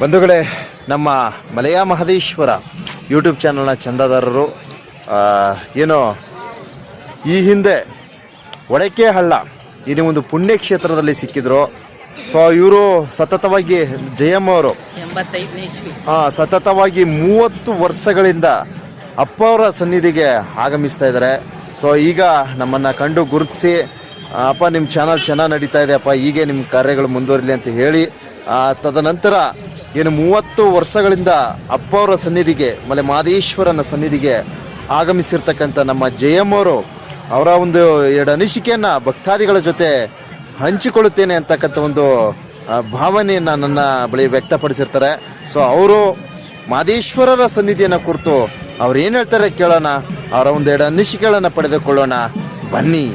ಬಂಧುಗಳೇ ನಮ್ಮ ಮಲಯ ಮಹದೇಶ್ವರ ಯೂಟ್ಯೂಬ್ ಚಾನಲ್ನ ಚಂದಾದಾರರು ಏನು ಈ ಹಿಂದೆ ಒಡಕೆ ಹಳ್ಳ ಈ ಒಂದು ಪುಣ್ಯಕ್ಷೇತ್ರದಲ್ಲಿ ಸಿಕ್ಕಿದ್ರು. ಸೊ ಇವರು ಸತತವಾಗಿ ಜಯಮ್ಮ ಅವರು. ಆ, ಸತತವಾಗಿ ಮೂವತ್ತು ವರ್ಷಗಳಿಂದ ಅಪ್ಪ ಅವರ ಸನ್ನಿಧಿಗೆ ಆಗಮಿಸ್ತಾ ಇದ್ದಾರೆ. ಸೊ ಈಗ ನಮ್ಮನ್ನು ಕಂಡು ಗುರುತಿಸಿ ಅಪ್ಪ ನಿಮ್ಮ ಚಾನಲ್ ಚೆನ್ನಾಗಿ ನಡೀತಾ ಇದೆ ಅಪ್ಪ ಹೀಗೆ ನಿಮ್ಮ ಕಾರ್ಯಗಳು ಮುಂದುವರಿಲಿ ಅಂತ ಹೇಳಿ ತದನಂತರ ಏನು ಮೂವತ್ತು ವರ್ಷಗಳಿಂದ ಅಪ್ಪ ಅವರ ಸನ್ನಿಧಿಗೆ, ಮಲೆ ಮಾದೇಶ್ವರನ ಸನ್ನಿಧಿಗೆ ಆಗಮಿಸಿರ್ತಕ್ಕಂಥ ನಮ್ಮ ಜಯಮ್ಮವರು ಅವರ ಒಂದು ಎರಡು ಅನಿಸಿಕೆಯನ್ನು ಭಕ್ತಾದಿಗಳ ಜೊತೆ ಹಂಚಿಕೊಳ್ಳುತ್ತೇನೆ ಅಂತಕ್ಕಂಥ ಒಂದು ಭಾವನೆಯನ್ನು ನನ್ನ ಬಳಿ ವ್ಯಕ್ತಪಡಿಸಿರ್ತಾರೆ. ಸೊ ಅವರು ಮಾದೇಶ್ವರರ ಸನ್ನಿಧಿಯನ್ನು ಕುರಿತು ಅವ್ರು ಏನು ಹೇಳ್ತಾರೆ ಕೇಳೋಣ? ಅವರ ಒಂದೆರಡು ಅನಿಸಿಕೆಗಳನ್ನು ಪಡೆದುಕೊಳ್ಳೋಣ. ಬನ್ನಿ.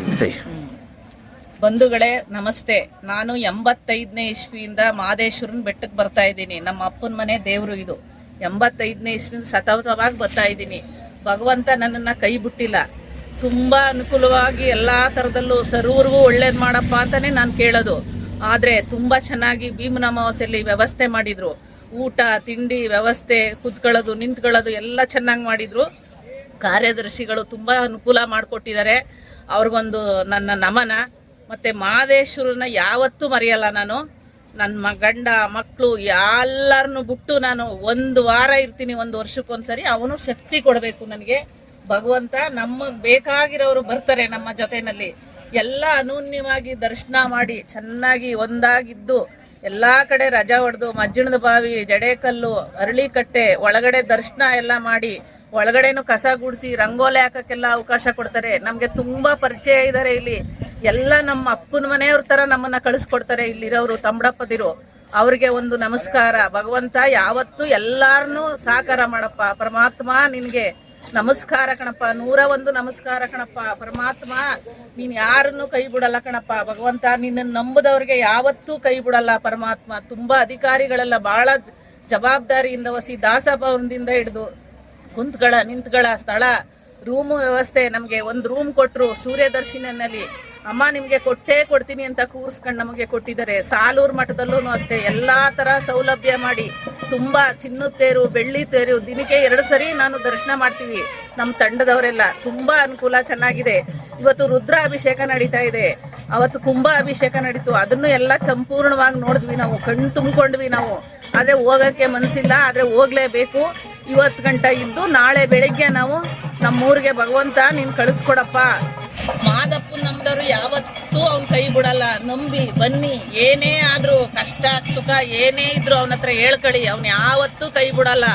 ಬಂಧುಗಳೇ, ನಮಸ್ತೆ. ನಾನು ಎಂಬತ್ತೈದನೇ ಇಸ್ವಿಯಿಂದ ಮಹದೇಶ್ವರನ ಬೆಟ್ಟಕ್ಕೆ ಬರ್ತಾ ಇದ್ದೀನಿ. ನಮ್ಮ ಅಪ್ಪನ ಮನೆ ದೇವರು ಇದು. ಎಂಬತ್ತೈದನೇ ಇಸ್ವಿಯಿಂದ ಸತತವಾಗಿ ಬರ್ತಾ ಇದ್ದೀನಿ. ಭಗವಂತ ನನ್ನನ್ನು ಕೈ ಬಿಟ್ಟಿಲ್ಲ. ತುಂಬ ಅನುಕೂಲವಾಗಿ ಎಲ್ಲ ಥರದಲ್ಲೂ ಸರ್ವರಿಗೂ ಒಳ್ಳೇದು ಮಾಡಪ್ಪ ಅಂತಲೇ ನಾನು ಕೇಳೋದು. ಆದರೆ ತುಂಬ ಚೆನ್ನಾಗಿ ಭೀಮನ ಅಮಾವಾಸ್ಯಲ್ಲಿ ವ್ಯವಸ್ಥೆ ಮಾಡಿದ್ರು. ಊಟ, ತಿಂಡಿ, ವ್ಯವಸ್ಥೆ, ಕುತ್ಕೊಳ್ಳೋದು, ನಿಂತ್ಕೊಳ್ಳೋದು ಎಲ್ಲ ಚೆನ್ನಾಗಿ ಮಾಡಿದ್ರು. ಕಾರ್ಯದರ್ಶಿಗಳು ತುಂಬ ಅನುಕೂಲ ಮಾಡಿಕೊಟ್ಟಿದ್ದಾರೆ. ಅವ್ರಿಗೊಂದು ನನ್ನ ನಮನ. ಮತ್ತು ಮಹದೇಶ್ವರನ ಯಾವತ್ತೂ ಮರೆಯಲ್ಲ ನಾನು. ನನ್ನ ಗಂಡ ಮಕ್ಕಳು ಎಲ್ಲರನ್ನು ಬಿಟ್ಟು ನಾನು ಒಂದು ವಾರ ಇರ್ತೀನಿ, ಒಂದು ವರ್ಷಕ್ಕೊಂದ್ಸರಿ. ಅವನು ಶಕ್ತಿ ಕೊಡಬೇಕು ನನಗೆ. ಭಗವಂತ ನಮಗೆ ಬೇಕಾಗಿರೋರು ಬರ್ತಾರೆ ನಮ್ಮ ಜೊತೆಯಲ್ಲಿ ಎಲ್ಲ ಅನೂನ್ಯವಾಗಿ ದರ್ಶನ ಮಾಡಿ, ಚೆನ್ನಾಗಿ ಒಂದಾಗಿದ್ದು, ಎಲ್ಲ ಕಡೆ ರಜಾ ಹೊಡೆದು, ಮಜ್ಜಣದ ಬಾವಿ, ಜಡೇಕಲ್ಲು, ಅರಳಿಕಟ್ಟೆ, ಒಳಗಡೆ ದರ್ಶನ ಎಲ್ಲ ಮಾಡಿ, ಒಳಗಡೆನು ಕಸ ಗುಡಿಸಿ, ರಂಗೋಲಿ ಹಾಕಕ್ಕೆಲ್ಲ ಅವಕಾಶ ಕೊಡ್ತಾರೆ. ನಮಗೆ ತುಂಬಾ ಪರಿಚಯ ಇದ್ದಾರೆ ಇಲ್ಲಿ. ಎಲ್ಲ ನಮ್ಮ ಅಪ್ಪನ ಮನೆಯವ್ರ ತರ ನಮ್ಮನ್ನ ಕಳಿಸ್ಕೊಡ್ತಾರೆ. ಇಲ್ಲಿರೋರು ತಂಬಡಪ್ಪದಿರು. ಅವ್ರಿಗೆ ಒಂದು ನಮಸ್ಕಾರ. ಭಗವಂತ ಯಾವತ್ತು ಎಲ್ಲಾರನ್ನೂ ಸಹಕಾರ ಮಾಡಪ್ಪ. ಪರಮಾತ್ಮ ನಿನ್ಗೆ ನಮಸ್ಕಾರ ಕಣಪ್ಪ. ನೂರ ಒಂದು ನಮಸ್ಕಾರ ಕಣಪ್ಪ. ಪರಮಾತ್ಮ, ನೀನ್ ಯಾರನ್ನು ಕೈ ಬಿಡಲ್ಲ ಕಣಪ್ಪ. ಭಗವಂತ ನಿನ್ನ ನಂಬುದವ್ರಿಗೆ ಯಾವತ್ತೂ ಕೈ ಬಿಡಲ್ಲ ಪರಮಾತ್ಮ. ತುಂಬಾ ಅಧಿಕಾರಿಗಳೆಲ್ಲ ಬಹಳ ಜವಾಬ್ದಾರಿಯಿಂದ ವಸಿ ದಾಸಭವನದಿಂದ ಹಿಡಿದು ಕುಂತ್ಗಳ, ನಿಂತ್ಗಳ ಸ್ಥಳ, ರೂಮು ವ್ಯವಸ್ಥೆ. ನಮಗೆ ಒಂದು ರೂಮ್ ಕೊಟ್ಟರು ಸೂರ್ಯದರ್ಶಿನಲ್ಲಿ ಅಮ್ಮ ನಿಮಗೆ ಕೊಟ್ಟೇ ಕೊಡ್ತೀನಿ ಅಂತ ಕೂರಿಸ್ಕೊಂಡು ನಮಗೆ ಕೊಟ್ಟಿದ್ದಾರೆ. ಸಾಲೂರು ಮಠದಲ್ಲೂ ಅಷ್ಟೇ, ಎಲ್ಲ ಥರ ಸೌಲಭ್ಯ ಮಾಡಿ, ತುಂಬ ಚಿನ್ನದ ಬೆಳ್ಳಿ ತೇರು, ದಿನಕ್ಕೆ ಎರಡು ಸರಿ ನಾನು ದರ್ಶನ ಮಾಡ್ತೀವಿ ನಮ್ಮ ತಂಡದವರೆಲ್ಲ. ತುಂಬ ಅನುಕೂಲ ಚೆನ್ನಾಗಿದೆ. ಇವತ್ತು ರುದ್ರ ಅಭಿಷೇಕ ನಡೀತಾ ಇದೆ. ಅವತ್ತು ಕುಂಭ ಅಭಿಷೇಕ ನಡೀತು. ಅದನ್ನು ಎಲ್ಲ ಸಂಪೂರ್ಣವಾಗಿ ನೋಡಿದ್ವಿ ನಾವು, ಕಣ್ಣು ತುಂಬಿಕೊಂಡ್ವಿ ನಾವು. ಆದರೆ ಹೋಗಕ್ಕೆ ಮನಸ್ಸಿಲ್ಲ ಆದರೆ ಹೋಗ್ಲೇಬೇಕು. ಇವತ್ತು ಗಂಟ ಇದ್ದು ನಾಳೆ ಬೆಳಿಗ್ಗೆ ನಾವು ನಮ್ಮೂರಿಗೆ ಭಗವಂತ ನೀನು ಕಳಿಸ್ಕೊಡಪ್ಪ. ಮಾದಪ್ಪ ಯಾವತ್ತೂ ಅವ್ನ ಕೈ ಬಿಡಲ್ಲ. ನಂಬಿ, ಬನ್ನಿ. ಏನೇ ಆದ್ರೂ, ಕಷ್ಟ, ಸುಖ, ಏನೇ ಇದ್ರು ಅವನ ಹತ್ರ ಹೇಳ್ಕೊಳ್ಳಿ ಅವ್ನು ಯಾವತ್ತೂ ಕೈ ಬಿಡಲ್ಲ.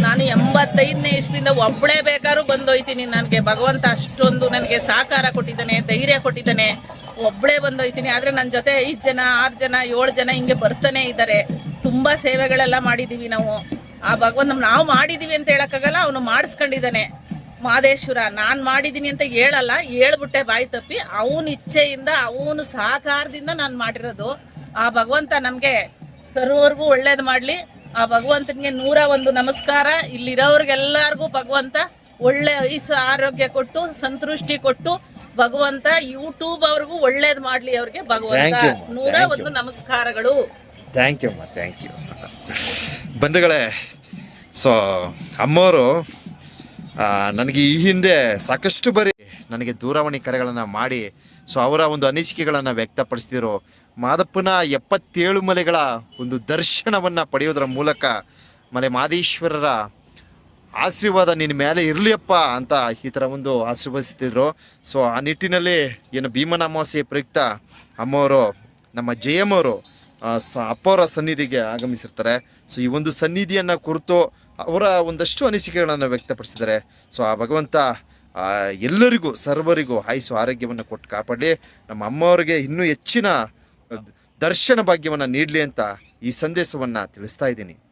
ನಾನು ಎಂಬತ್ತೈದನೇ ಇಸ್ವಿಯಿಂದ ಒಬ್ಬಳೇ ಬೇಕಾದ್ರೂ ಬಂದೋಯ್ತೀನಿ ನನಗೆ. ಭಗವಂತ ಅಷ್ಟೊಂದು ನನಗೆ ಸಹಕಾರ ಕೊಟ್ಟಿದ್ದಾನೆ, ಧೈರ್ಯ ಕೊಟ್ಟಿದ್ದಾನೆ. ಒಬ್ಬಳೇ ಬಂದೋಯ್ತೀನಿ. ಆದರೆ ನನ್ನ ಜೊತೆ ಐದು ಜನ, ಆರು ಜನ, ಏಳು ಜನ ಹಿಂಗೆ ಬರ್ತಾನೆ ಇದ್ದಾರೆ. ತುಂಬ ಸೇವೆಗಳೆಲ್ಲ ಮಾಡಿದ್ದೀವಿ ನಾವು. ಆ ಭಗವಂತ ನಾವು ಮಾಡಿದ್ದೀವಿ ಅಂತ ಹೇಳೋಕ್ಕಾಗಲ್ಲ, ಅವನು ಮಾಡಿಸ್ಕೊಂಡಿದ್ದಾನೆ. ಮಾದೇಶ್ವರ ನಾನು ಮಾಡಿದೀನಿ ಅಂತ ಹೇಳಲ್ಲ ಹೇಳ್ಬಿಟ್ಟೆ ಬಾಯಿ ತಪ್ಪಿ. ಅವನ ಇಚ್ಛೆಯಿಂದ ಅವನ ಸಹಕಾರದಿಂದ ನಾನು ಮಾಡಿರೋದು. ಆ ಭಗವಂತ ನಮಗೆ ಸರ್ವರ್ಗೂ ಒಳ್ಳೇದು ಮಾಡ್ಲಿ. ಆ ಭಗವಂತನಿಗೆ ನೂರ ಒಂದು ನಮಸ್ಕಾರ. ಇಲ್ಲಿರೋರ್ಗೆಲ್ಲಾರ್ಗು ಭಗವಂತ ಒಳ್ಳೆ ವಯಸ್ಸು ಆರೋಗ್ಯ ಕೊಟ್ಟು ಸಂತೃಷ್ಟಿ ಕೊಟ್ಟು ಭಗವಂತ ಯೂಟ್ಯೂಬ್ ಅವ್ರಿಗೂ ಒಳ್ಳೇದು ಮಾಡ್ಲಿ ಅವ್ರಿಗೆ ಭಗವಂತ. ನೂರ ಒಂದು ನಮಸ್ಕಾರಗಳು. ಥ್ಯಾಂಕ್ ಯು ಅಮ್ಮ ಥ್ಯಾಂಕ್ ಯು ಬಂಧುಗಳೇ ಸೊ ಅಮ್ಮವರು ನನಗೆ ಈ ಹಿಂದೆ ಸಾಕಷ್ಟು ಬರೀ ನನಗೆ ದೂರವಾಣಿ ಕರೆಗಳನ್ನು ಮಾಡಿ ಸೊ ಅವರ ಒಂದು ಅನಿಸಿಕೆಗಳನ್ನು ವ್ಯಕ್ತಪಡಿಸಿದರು. ಮಾದಪ್ಪನ ಎಪ್ಪತ್ತೇಳು ಮಲೆಗಳ ಒಂದು ದರ್ಶನವನ್ನು ಪಡೆಯೋದರ ಮೂಲಕ ಮಲೆ ಮಾದೇಶ್ವರರ ಆಶೀರ್ವಾದ ನಿನ್ನ ಮೇಲೆ ಇರಲಿಯಪ್ಪ ಅಂತ ಈ ಥರ ಒಂದು ಆಶೀರ್ವದಿಸ್ತಿದ್ರು ಸೊ ಆ ನಿಟ್ಟಿನಲ್ಲಿ ಏನು ಭೀಮನ ಅಮಾವಾಸ್ಯೆ ಪ್ರಯುಕ್ತ ಅಮ್ಮವರು ನಮ್ಮ ಜಯಮ್ಮವರು ಸ ಅಪ್ಪವರ ಸನ್ನಿಧಿಗೆ ಆಗಮಿಸಿರ್ತಾರೆ. ಸೊ ಈ ಒಂದು ಸನ್ನಿಧಿಯನ್ನು ಕುರಿತು ಅವರ ಒಂದಷ್ಟು ಅನಿಸಿಕೆಗಳನ್ನು ವ್ಯಕ್ತಪಡಿಸಿದ್ದಾರೆ. ಸೊ ಆ ಭಗವಂತ ಎಲ್ಲರಿಗೂ, ಸರ್ವರಿಗೂ ಆಯುಸು ಆರೋಗ್ಯವನ್ನು ಕೊಟ್ಟು ಕಾಪಾಡಲಿ. ನಮ್ಮ ಅಮ್ಮವರಿಗೆ ಇನ್ನೂ ಹೆಚ್ಚಿನ ದರ್ಶನ ಭಾಗ್ಯವನ್ನು ನೀಡಲಿ ಅಂತ ಈ ಸಂದೇಶವನ್ನು ತಿಳಿಸ್ತಾ ಇದ್ದೀನಿ.